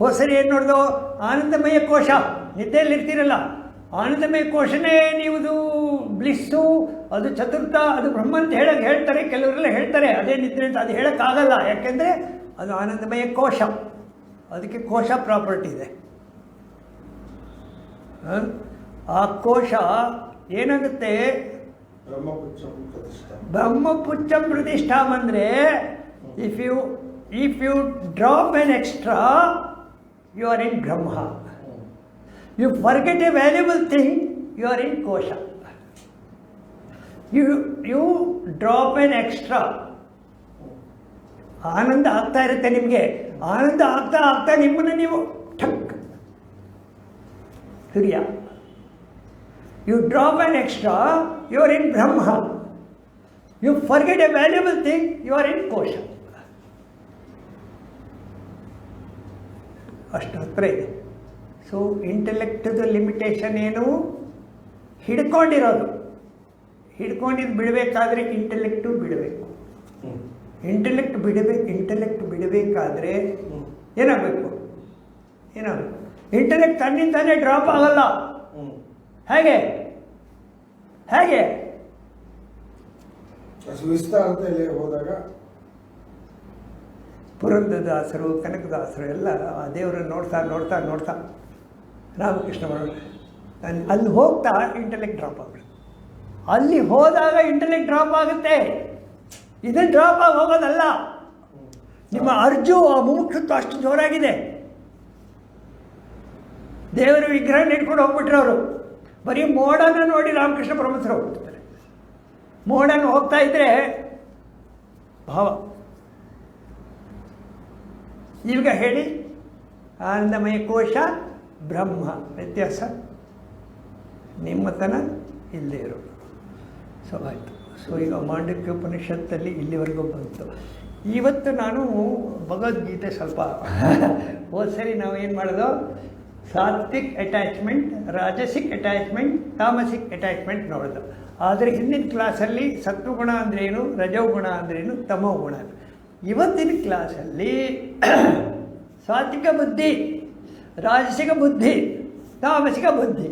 ಹೋದ ಏನು ನೋಡ್ದು? ಆನಂದಮಯ ಕೋಶ. ನಿದ್ದೆಯಲ್ಲಿ ಇರ್ತೀರಲ್ಲ ಆನಂದಮಯ ಕೋಶನೇ ನೀವುದು ಬ್ಲಿಸ್ಸು, ಅದು ಚತುರ್ಥ, ಅದು ಬ್ರಹ್ಮ ಅಂತ ಹೇಳಕ್ಕೆ ಹೇಳ್ತಾರೆ. ಕೆಲವರೆಲ್ಲ ಹೇಳ್ತಾರೆ. ಅದೇ ನಿದ್ರೆ ಅಂತ ಅದು ಹೇಳೋಕ್ಕಾಗಲ್ಲ. ಯಾಕೆಂದರೆ ಅದು ಆನಂದಮಯ ಕೋಶ. ಅದಕ್ಕೆ ಕೋಶ ಪ್ರಾಪರ್ಟಿ ಇದೆ? ಆ ಕೋಶ ಏನಾಗುತ್ತೆ? ಬ್ರಹ್ಮಪುಚ್ಚಂ ಪ್ರತಿಷ್ಠಾ ಬ್ರಹ್ಮಪುಚ್ಚಂ ಪ್ರತಿಷ್ಠಾಂ ಅಂದರೆ if you if you drop an extra you are in Brahma you forget a valuable thing you are in ಕೋಶ you you drop an extra ಆನಂದ ಆಗ್ತಾ ಇರುತ್ತೆ ನಿಮಗೆ ಆನಂದ ಆಗ್ತಾ ಆಗ್ತಾ ನಿಮ್ಮನ್ನು ನೀವು ಠಕ್ ತುರಿಯ you drop on extra you are in Brahma you forget a valuable thing you are in ಕೋಶ ಅಷ್ಟು ಹತ್ರ ಇದೆ. ಸೊ ಇಂಟೆಲೆಕ್ಟದ ಲಿಮಿಟೇಷನ್ ಏನು? ಹಿಡ್ಕೊಂಡಿರೋದು. ಹಿಡ್ಕೊಂಡಿದ್ದು ಬಿಡಬೇಕಾದ್ರೆ ಇಂಟೆಲೆಕ್ಟು ಬಿಡಬೇಕು. ಇಂಟೆಲೆಕ್ಟ್ ಬಿಡಬೇಕು ಇಂಟೆಲೆಕ್ಟ್ ಬಿಡಬೇಕಾದ್ರೆ ಏನಾಗಬೇಕು? ಏನಾಗಬೇಕು? ಇಂಟೆಲೆಕ್ಟ್ ತನ್ನಿಂದಾನೇ ಡ್ರಾಪ್ ಆಗಲ್ಲ. ಹೇಗೆ? ಹೇಗೆ? ವಿಸ್ತಾರತೆಯಲ್ಲಿ ಹೋದಾಗ ಪುರಂದರದಾಸರು, ಕನಕದಾಸರು ಎಲ್ಲ ಆ ದೇವರನ್ನು ನೋಡ್ತಾ ನೋಡ್ತಾ ನೋಡ್ತಾ ರಾಮಕೃಷ್ಣ ಮಾಡೋಣ ನಾನು ಅಲ್ಲಿ ಹೋಗ್ತಾ ಇಂಟೆಲೆಕ್ಟ್ ಡ್ರಾಪ್ ಆಗ್ಬಿಡುತ್ತೆ ಅಲ್ಲಿ ಹೋದಾಗ ಇಂಟೆಲೆಕ್ಟ್ ಡ್ರಾಪ್ ಆಗುತ್ತೆ. ಇದು ಡ್ರಾಪ್ ಆಗಿ ಹೋಗೋದಲ್ಲ. ನಿಮ್ಮ ಅರ್ಜು ಆ ಮುಮುಕ್ಷತ್ವ ಅಷ್ಟು ಜೋರಾಗಿದೆ. ದೇವರ ವಿಗ್ರಹ ಇಟ್ಕೊಂಡು ಹೋಗ್ಬಿಟ್ರು ಅವರು. ಬರೀ ಮೋಡನ ನೋಡಿ ರಾಮಕೃಷ್ಣ ಪರಮಸರು ಹೋಗ್ಬಿಡ್ತಾರೆ. ಮೋಡನ ಹೋಗ್ತಾ ಇದ್ರೆ ಭಾವ. ಈಗ ಹೇಳಿ. ಆನಂದಮಯ ಕೋಶ ಬ್ರಹ್ಮ. ವ್ಯತ್ಯಾಸ? ನಿಮ್ಮತನ ಇಲ್ಲದೆ ಇರೋದು ಸೊ ಆಯಿತು. ಸೊ ಈಗ ಮಾಂಡಕ್ಯ ಉಪನಿಷತ್ತಲ್ಲಿ ಇಲ್ಲಿವರೆಗೂ ಬಂತು. ಇವತ್ತು ನಾನು ಭಗವದ್ಗೀತೆ ಸ್ವಲ್ಪ ಹೋದ ಸರಿ ನಾವು ಏನು ಮಾಡೋದು? Sattvic attachment rajasic attachment tamasic attachment ನೋಡೋದು. ಆದರೆ ಹಿಂದಿನ ಕ್ಲಾಸಲ್ಲಿ ಸತ್ವಗುಣ ಅಂದ್ರೇನು ರಜೋಗುಣ ಅಂದ್ರೇನು ತಮೋ ಗುಣ ಇವತ್ತಿನ ಕ್ಲಾಸಲ್ಲಿ ಸಾತ್ವಿಕ ಬುದ್ಧಿ ರಾಜಸಿಕ ಬುದ್ಧಿ ತಾಮಸಿಕ ಬುದ್ಧಿ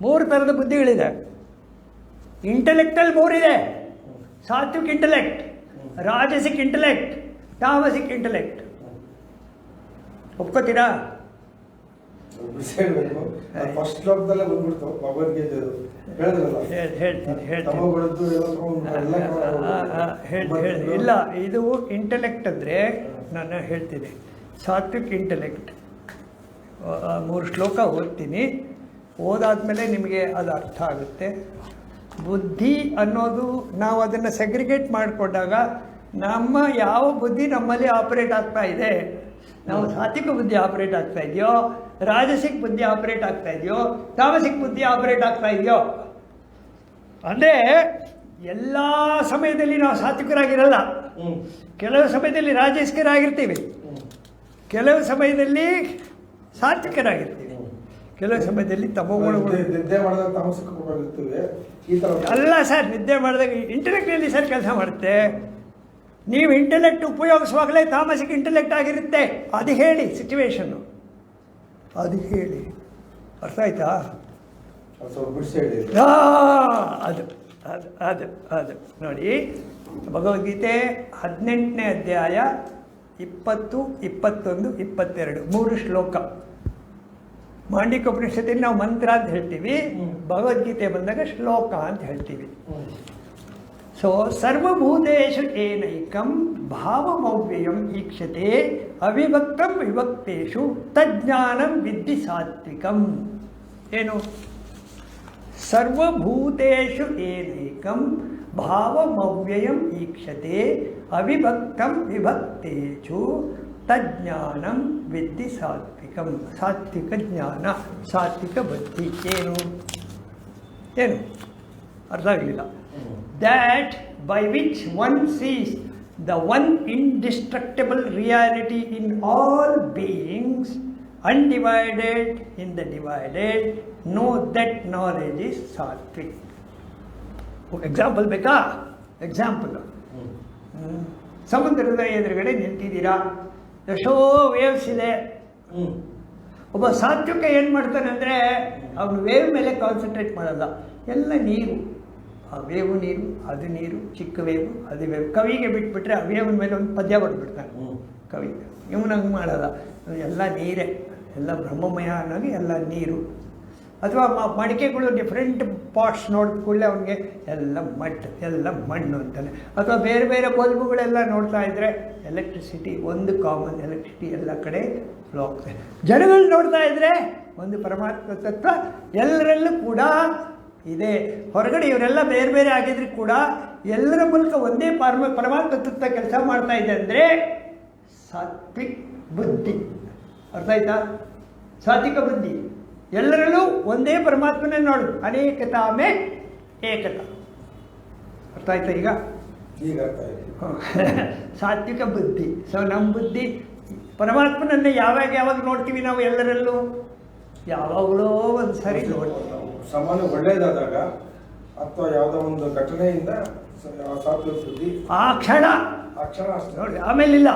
ಮೂರು ಥರದ ಬುದ್ಧಿಗಳಿದೆ ಇಂಟೆಲೆಕ್ಟಲ್ಲಿ ಮೂರಿದೆ ಸಾತ್ವಿಕ್ ಇಂಟೆಲೆಕ್ಟ್ ರಾಜಸಿಕ್ ಇಂಟೆಲೆಕ್ಟ್ ತಾಮಸಿಕ್ ಇಂಟೆಲೆಕ್ಟ್ ಒಪ್ಕೋತೀರಾ ಬಿಸಿ ಹೇಳ್ಬೇಕು ಫಸ್ಟ್ ಶ್ಲೋಕದಲ್ಲೇ ಬಂದ್ಬಿಡ್ತು. ಭಗವದ್ಗೀತೆ ಇಲ್ಲ ಇದು ಇಂಟೆಲೆಕ್ಟ್ ಅಂದರೆ ನಾನು ಹೇಳ್ತೀನಿ. ಸಾತ್ವಿಕ್ ಇಂಟೆಲೆಕ್ಟ್ ಮೂರು ಶ್ಲೋಕ ಓದ್ತೀನಿ. ಓದಾದ್ಮೇಲೆ ನಿಮಗೆ ಅದು ಅರ್ಥ ಆಗುತ್ತೆ. ಬುದ್ಧಿ ಅನ್ನೋದು ನಾವು ಅದನ್ನು ಸೆಗ್ರಿಗೇಟ್ ಮಾಡಿಕೊಂಡಾಗ ನಮ್ಮ ಯಾವ ಬುದ್ಧಿ ನಮ್ಮಲ್ಲಿ ಆಪರೇಟ್ ಆಗ್ತಾ ಇದೆ? ನಾವು ಸಾತ್ವಿಕ ಬುದ್ಧಿ ಆಪರೇಟ್ ಆಗ್ತಾ ಇದೆಯೋ? ರಾಜಸಿಕ ಬುದ್ಧಿ ಆಪರೇಟ್ ಆಗ್ತಾ ಇದೆಯೋ? ತಾಮಸಿಕ ಬುದ್ಧಿ ಆಪರೇಟ್ ಆಗ್ತಾ ಇದೆಯೋ? ಅಂದರೆ ಎಲ್ಲ ಸಮಯದಲ್ಲಿ ನಾವು ಸಾತ್ವಿಕರಾಗಿರಲ್ಲ. ಕೆಲವು ಸಮಯದಲ್ಲಿ ರಾಜಸಿಕರಾಗಿರ್ತೀವಿ. ಕೆಲವು ಸಮಯದಲ್ಲಿ ಸಾತ್ವಿಕರಾಗಿರ್ತೀವಿ. ಕೆಲವು ಸಮಯದಲ್ಲಿ ತಮೋಗುಣಗಳು ನಿದ್ದೆ- ಮಾಡಿದಾಗ ತಾಮಸಿಕ ಕೊಟ್ಟಿರ್ತೀವಿ ಈ ತರ ಅಲ್ಲ ಸರ್ ನಿದ್ದೆ ಮಾಡಿದಾಗ ಇಂಟೆಲೆಕ್ಟಲ್ಲಿ ಸರ್ ಕೆಲಸ ಮಾಡುತ್ತೆ. ನೀವು ಇಂಟೆಲೆಕ್ಟ್ ಉಪಯೋಗಿಸುವಾಗಲೇ ತಾಮಸಿಕ ಇಂಟೆಲೆಕ್ಟ್ ಆಗಿರುತ್ತೆ. ಅದು ಹೇಳಿ ಸಿಚುವೇಶನ್ನು ಅದು ಹೇಳಿ. ಅರ್ಥ ಆಯ್ತಾ? ಅದು ಅದು ಅದು ಅದು ನೋಡಿ ಭಗವದ್ಗೀತೆ ಹದಿನೆಂಟನೇ ಅಧ್ಯಾಯ ಇಪ್ಪತ್ತು ಇಪ್ಪತ್ತೊಂದು ಇಪ್ಪತ್ತೆರಡು. ಮೂರು ಶ್ಲೋಕ. ಮಾಂಡಿಕ ಉಪನಿಷತ್ತಿನ ನಾವು ಮಂತ್ರ ಅಂತ ಹೇಳ್ತೀವಿ. ಭಗವದ್ಗೀತೆ ಬಂದಾಗ ಶ್ಲೋಕ ಅಂತ ಹೇಳ್ತೀವಿ. ಸೊ ಸರ್ವಭೂತೇಷು ಏನೈಕಂ ಭಾವಮವ್ಯಯಂ ಈಕ್ಷತೆ ಅವಿಭಕ್ತಂ ವಿಭಕ್ತೇಷು ತಜ್ಞಾನಂ ವಿದ್ಧಿ ಸಾತ್ವಿಕಂ ಏನು ಸರ್ವಭೂತೇಷು ಏನೈಕಂ ಭಾವಮವ್ಯಯಂ ಈಕ್ಷತೆ ಅವಿಭಕ್ತಂ ವಿಭಕ್ತೇಷು ತಜ್ಞಾನಂ ವಿದ್ಧಿ ಸಾತ್ವಿಕಂ ಸಾತ್ವಿಕ ಜ್ಞಾನ ಸಾತ್ವಿಕ ಬುದ್ಧಿ ಏನು ಏನು ಅರ್ಥ ಆಗಲಿಲ್ಲ ಹ್ಮ್. that by which one sees the one indestructible reality in all beings, undivided in the divided, know that knowledge is sattvic. Example ಬೇಕಾ ಎಕ್ಸಾಂಪಲ್. ಸಮುದ್ರದ ಎದುರುಗಡೆ ನಿಂತಿದ್ದೀರಾ ಎಷ್ಟೋ ವೇವ್ಸ್ ಇದೆ ಒಬ್ಬ ಸಾತ್ವಿಕ ಏನು ಮಾಡ್ತಾನೆ ಅಂದರೆ ಅವನು ವೇವ್ ಮೇಲೆ ಕಾನ್ಸಂಟ್ರೇಟ್ ಮಾಡಲ್ಲ ಎಲ್ಲ ನೀರು ಆ ವೇವು ನೀರು ಅದು ನೀರು ಚಿಕ್ಕ ವೇವು ಅದು ವೇವು. ಕವಿಗೆ ಬಿಟ್ಬಿಟ್ರೆ ಅವೇವನ ವೇವಿನ ಮೇಲೆ ಒಂದು ಪದ್ಯ ಬರ್ಬಿಡ್ತಾನೆ ಹ್ಮ್. ಕವಿ. ಇವನು ಹಂಗೆ ಮಾಡಲ್ಲ. ಎಲ್ಲ ನೀರೇ. ಎಲ್ಲ ಬ್ರಹ್ಮಮಯ ಅನ್ನೋದು ಎಲ್ಲ ನೀರು. ಅಥವಾ ಮ- ಮಡಿಕೆಗಳು ಡಿಫ್ರೆಂಟ್ ಪಾಟ್ಸ್ ನೋಡಿದ ಕೂಡಲೇ ಅವನಿಗೆ ಎಲ್ಲ ಮಟ್ ಎಲ್ಲ ಮಣ್ಣು ಅಂತಾನೆ. ಅಥವಾ ಬೇರೆ ಬೇರೆ ಬಲ್ಬುಗಳೆಲ್ಲ ನೋಡ್ತಾ ಇದ್ದರೆ ಎಲೆಕ್ಟ್ರಿಸಿಟಿ ಒಂದು ಕಾಮನ್ ಎಲೆಕ್ಟ್ರಿಸಿಟಿ ಎಲ್ಲ ಕಡೆ ಫ್ಲೋ ಆಗ್ತದೆ. ಜನಗಳು ನೋಡ್ತಾ ಇದ್ದರೆ ಒಂದು ಪರಮಾತ್ಮ ತತ್ವ ಎಲ್ಲರಲ್ಲೂ ಕೂಡ ಇದೆ. ಹೊರಗಡೆ ಇವರೆಲ್ಲ ಬೇರೆ ಬೇರೆ ಆಗಿದ್ರು ಕೂಡ ಎಲ್ಲರ ಮೂಲಕ ಒಂದೇ ಪರಮ ಪರಮಾತ್ಮ ತತ್ವ ಕೆಲಸ ಮಾಡ್ತಾ ಇದೆ ಅಂದರೆ ಸಾತ್ವಿಕ್ ಬುದ್ಧಿ. ಅರ್ಥ ಆಯ್ತಾ? ಸಾತ್ವಿಕ ಬುದ್ಧಿ. ಎಲ್ಲರಲ್ಲೂ ಒಂದೇ ಪರಮಾತ್ಮನೇ ನೋಡು. ಅನೇಕತಾ ಆಮೆ ಏಕತಾ. ಅರ್ಥ ಆಯ್ತಾ ಈಗ? ಈಗ. ಸಾತ್ವಿಕ ಬುದ್ಧಿ. ಸೊ ನಮ್ಮ ಬುದ್ಧಿ ಪರಮಾತ್ಮನನ್ನು ಯಾವಾಗ ಯಾವಾಗ ನೋಡ್ತೀವಿ ನಾವು ಎಲ್ಲರಲ್ಲೂ? ಯಾವಾಗಲೋ ಒಂದು ಸರಿ ನೋಡ್ತೀವಿ. ಸಾಮಾನ್ಯ ಒಳ್ಳೆಯದಾದಾಗ ಅಥವಾ ಯಾವುದೋ ಒಂದು ಘಟನೆಯಿಂದ ಸ- ಆ ಸಾತ್ವಿಕ ಬುದ್ಧಿ ಆ ಕ್ಷಣ. ಆ ಕ್ಷಣ ಅಷ್ಟೇ. ನೋಡಿ ಆಮೇಲೆ ಇಲ್ಲ.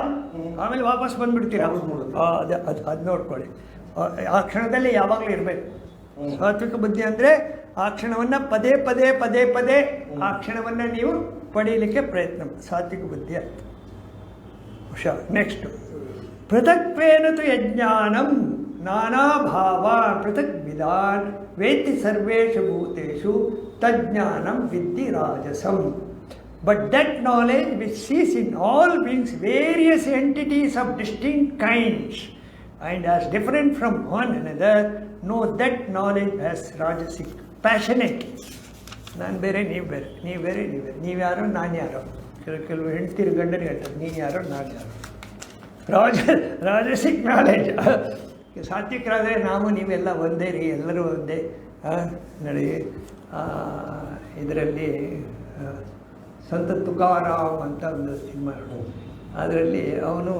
ಆಮೇಲೆ ವಾಪಸ್ ಬಂದ್ಬಿಡ್ತೀರಾ. ಅದು ಅದು ಅದು ನೋಡ್ಕೊಳ್ಳಿ. ಆ- ಕ್ಷಣದಲ್ಲಿ ಯಾವಾಗಲೂ ಇರಬೇಕು. ಸಾತ್ವಿಕ ಬುದ್ಧಿ ಅಂದರೆ ಆ ಕ್ಷಣವನ್ನು ಪದೇ ಪದೇ ಪದೇ ಪದೇ ಆ ಕ್ಷಣವನ್ನು ನೀವು ಪಡೀಲಿಕ್ಕೆ ಪ್ರಯತ್ನ. ಸಾತ್ವಿಕ ಬುದ್ಧಿ ಅಂತ. ಹುಷಾರ್. ನೆಕ್ಸ್ಟು ಪೃಥಕ್ವೇನದು ಯಜ್ಞಾನಂ? ನಾನಾ ಭಾವ ಪೃಥಕ್ ವಿಧಾನ್ ವೇತ್ತಿ ಸರ್ವೇಷು ಭೂತೇಷು ತಜ್ಞಾನಂ ವಿದ್ಧಿ ರಾಜಸಂ but that knowledge which sees in all beings various entities of distinct kinds and as different from one another, know that knowledge as rajasic, passionate. ನಾನು ಬೇರೆ ನೀವು ಬೇರೆ ನೀವು ಬೇರೆ ನೀವು ಬೇರೆ ನೀವು ಯಾರೋ ನಾನು ಯಾರೋ ಕೆಲವು ಕೆಲವು ಹೆಂಡ್ತಿರು ಗಂಡನಿಗೆ ಹೇಳ್ತಾರೆ ನೀನು ಯಾರೋ ನಾನು ಯಾರೋ ರಾಜ ರಾಜಸಿಕ್ ನಾಲೆಜ್ ಸಾತ್ವಿಕರಾದರೆ ನಾವು ನೀವೆಲ್ಲ ಒಂದೇ ರೀ, ಎಲ್ಲರೂ ಒಂದೇ. ನಡಿ ಇದರಲ್ಲಿ ಸಂತ ತುಕಾರಾಮ್ ಅಂತ ಒಂದು ಸಿನಿಮಾ ಅದರಲ್ಲಿ ಅವನು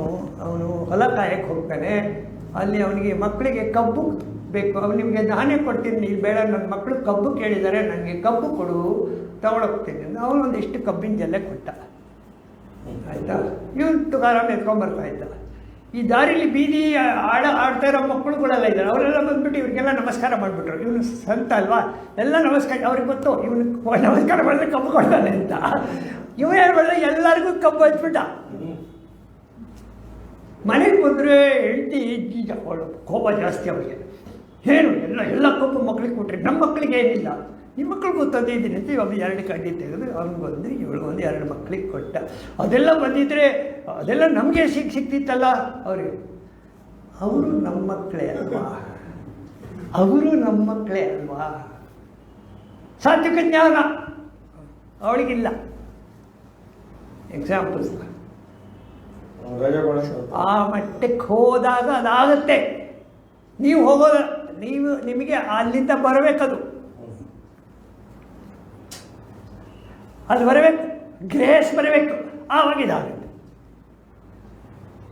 ಅವನು ಹೊಲ ಕಾಯಕ್ಕೆ ಹೋಗ್ತಾನೆ. ಅಲ್ಲಿ ಅವನಿಗೆ ಮಕ್ಕಳಿಗೆ ಕಬ್ಬು ಬೇಕು. ಅವ್ನು ನಿಮಗೆ ನಾನೇ ಕೊಡ್ತೀನಿ, ನೀವು ಬೇಡ ನನ್ನ ಮಕ್ಕಳು ಕಬ್ಬು ಕೇಳಿದ್ದಾರೆ ನನಗೆ ಕಬ್ಬು ಕೊಡು, ತಗೊಳೋಗ್ತೀನಿ ಅಂತ. ಅವನು ಒಂದಿಷ್ಟು ಕಬ್ಬಿನ ಜಲ್ಲೆ ಕೊಟ್ಟ. ಆಯಿತಾ? ಇವನು ತುಕಾರಾಮ್ ಎತ್ಕೊಂಡ್ಬರ್ತಾ ಇದ್ದ. ಈ ದಾರಿಲಿ ಬೀದಿ ಆಡ ಆಡ್ತಾ ಇರೋ ಮಕ್ಕಳುಗಳೆಲ್ಲ ಇದ್ದಾರೆ. ಅವರೆಲ್ಲ ಬಂದ್ಬಿಟ್ಟು ಇವ್ರಿಗೆಲ್ಲ ನಮಸ್ಕಾರ ಮಾಡಿಬಿಟ್ರು. ಇವನು ಸಂತ ಅಲ್ವಾ? ಎಲ್ಲ ನಮಸ್ಕಾರ, ಅವ್ರಿಗೆ ಗೊತ್ತು ಇವನು ನಮಸ್ಕಾರ ಮಾಡಿದ್ರೆ ಕಬ್ಬು ಕೊಡ್ತಾನೆ ಅಂತ. ಏನು ಮಾಡಿದ್ರೆ ಎಲ್ಲರಿಗೂ ಕಬ್ಬು ಹಚ್ಬಿಟ್ಟ. ಮನೆಗೆ ಬಂದರೆ ಹೆಂಡತಿ ಜೀಜ ಕೋಪ ಜಾಸ್ತಿ ಅವರಿಗೆ ಏನು, ಎಲ್ಲ ಎಲ್ಲ ಕಬ್ಬು ಮಕ್ಳಿಗೆ ಕೊಟ್ರಿ. ನಮ್ಮ ಮಕ್ಕಳಿಗೆ ಏನಿಲ್ಲ. ನಿಮ್ಮ ಮಕ್ಳಿಗೂ ತಂದಿದ್ದೀನಿ ಅಂತ ಇವಾಗ ಎರಡು ಕಡ್ಡಿ ತೆಗೆದು ಅವ್ನಿಗೊಂದು ಇವಳಿಗೊಂದು ಎರಡು ಮಕ್ಕಳಿಗೆ ಕೊಟ್ಟ. ಅದೆಲ್ಲ ಬಂದಿದ್ದರೆ ಅದೆಲ್ಲ ನಮಗೆ ಸಿಕ್ ಸಿಕ್ತಿತ್ತಲ್ಲ ಅವರಿಗೆ. ಅವರು ನಮ್ಮ ಮಕ್ಕಳೇ ಅಲ್ವಾ? ಅವರು ನಮ್ಮ ಮಕ್ಕಳೇ ಅಲ್ವಾ? ಸಾತ್ವಿಕ ಜ್ಞಾನ ಅವಳಿಗಿಲ್ಲ. ಎಕ್ಸಾಂಪಲ್ಸ್ ಆ ಮಟ್ಟಕ್ಕೆ ಹೋದಾಗ ಅದಾಗುತ್ತೆ. ನೀವು ಹೋಗೋದ, ನೀವು, ನಿಮಗೆ ಅಲ್ಲಿಂದ ಬರಬೇಕದು. ಅಲ್ಲಿ ಬರಬೇಕು, ಗ್ರೇಸ್ ಬರಬೇಕು, ಆವಾಗ ಇದಾಗುತ್ತೆ.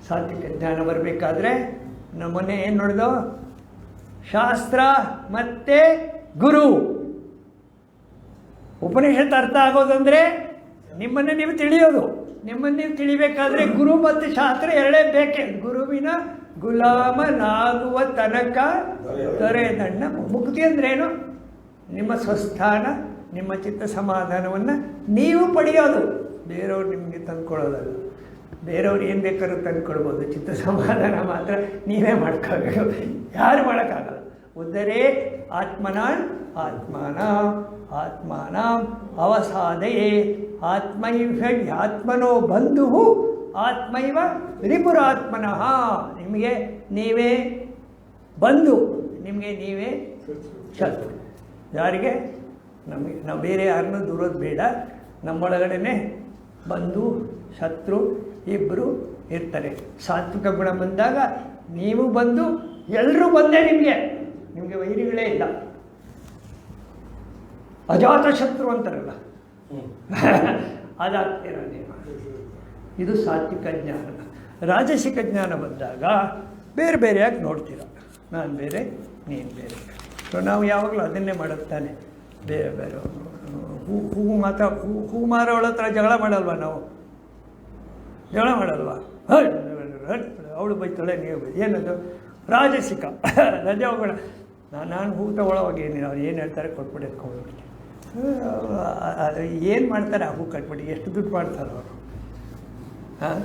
ಸಾತ್ವಿಕ ಜ್ಞಾನ ಬರಬೇಕಾದ್ರೆ ನಮ್ಮನ್ನೇ ಏನು ನೋಡಿದೋ? ಶಾಸ್ತ್ರ ಮತ್ತೆ ಗುರು. ಉಪನಿಷತ್ ಅರ್ಥ ಆಗೋದಂದ್ರೆ ನಿಮ್ಮನ್ನು ನೀವು ತಿಳಿಯೋದು. ನಿಮ್ಮನ್ನು ನೀವು ತಿಳಿಬೇಕಾದ್ರೆ ಗುರು ಮತ್ತು ಶಾಸ್ತ್ರ ಎರಡೇ ಬೇಕೆ. ಗುರುವಿನ ಗುಲಾಮನಾಗುವ ತನಕ ದೊರೆಯದಣ್ಣ ಮುಕ್ತಿ ಅಂದ್ರೇನು? ನಿಮ್ಮ ಸ್ವಸ್ಥಾನ ನಿಮ್ಮ ಚಿತ್ತ ಸಮಾಧಾನವನ್ನು ನೀವು ಪಡೆಯೋದು. ಬೇರೆಯವ್ರು ನಿಮಗೆ ತಂದ್ಕೊಳ್ಳೋದಲ್ಲ ಬೇರೆಯವ್ರು ಏನು ಬೇಕಾದ್ರೂ ತಂದ್ಕೊಳ್ಬೋದು ಚಿತ್ತ ಸಮಾಧಾನ ಮಾತ್ರ ನೀವೇ ಮಾಡ್ಕೋಬೇಕು. ಯಾರು ಮಾಡೋಕ್ಕಾಗಲ್ಲ. ಉದ್ದರೆ ಆತ್ಮನಾನ್ ಆತ್ಮನ ಆತ್ಮನ ಅವಸಾದಯೇ. ಆತ್ಮೈವ ಆತ್ಮನೋ ಬಂಧು ಆತ್ಮೈವ ರಿಪುರಾತ್ಮನಃ ನಿಮಗೆ ನೀವೇ ಬಂಧು. ನಿಮಗೆ ನೀವೇ ಶತ್ರು. ಯಾರಿಗೆ? ನಮಗೆ ನಾವು ಬೇರೆ ಯಾರನ್ನೂ ದೂರೋದು ಬೇಡ. ನಮ್ಮೊಳಗಡೆ ಬಂಧು ಶತ್ರು ಇಬ್ಬರು ಇರ್ತಾರೆ. ಸಾತ್ವಿಕ ಗುಣ ಬಂದಾಗ ನೀವು ಬಂದು ಎಲ್ಲರೂ ಬಂದೇ ನಿಮಗೆ. ನಿಮಗೆ ವೈರಿಗಳೇ ಇಲ್ಲ. ಅಜಾತ ಶತ್ರು ಅಂತಾರಲ್ಲ. ಅದಾಗ್ತೀರ ನೀವು ಇದು ಸಾತ್ವಿಕ ಜ್ಞಾನ. ರಾಜಸಿಕ ಜ್ಞಾನ ಬಂದಾಗ ಬೇರೆ ಬೇರೆಯಾಗಿ ನೋಡ್ತೀರ. ನಾನು ಬೇರೆ ನೀನು ಬೇರೆ. ಸೊ ನಾವು ಯಾವಾಗಲೂ ಅದನ್ನೇ ಮಾಡುತ್ತಾನೆ. ಬೇರೆ ಬೇರೆ ಹೂ ಹೂ ಮಾತ್ರ, ಹೂ ಹೂ ಮಾರೋಳ ಹತ್ರ ಜಗಳ ಮಾಡಲ್ವಾ ನಾವು? ಜಗಳ ಮಾಡಲ್ವಾ? ಅವಳು ಬೈತಾಳೆ, ನೀವು ಏನದು? ರಾಜಸಿಕ. ರಜೆ ಹೋಗೋಣ ನಾನು ನಾನು ಹೂ ಏನಿಲ್ಲ, ಅವ್ರು ಏನು ಹೇಳ್ತಾರೆ ಕೊಟ್ಬಿಡಿ ಎತ್ಕೊಂಡ್ಬಿಡ್ತೀನಿ ಏನು ಮಾಡ್ತಾರೆ ಆ ಹೂ ಕಟ್ಬಿಟ್ಟು ಎಷ್ಟು ದುಡ್ಡು ಮಾಡ್ತಾರೆ ಅವರು? ಹಾಂ?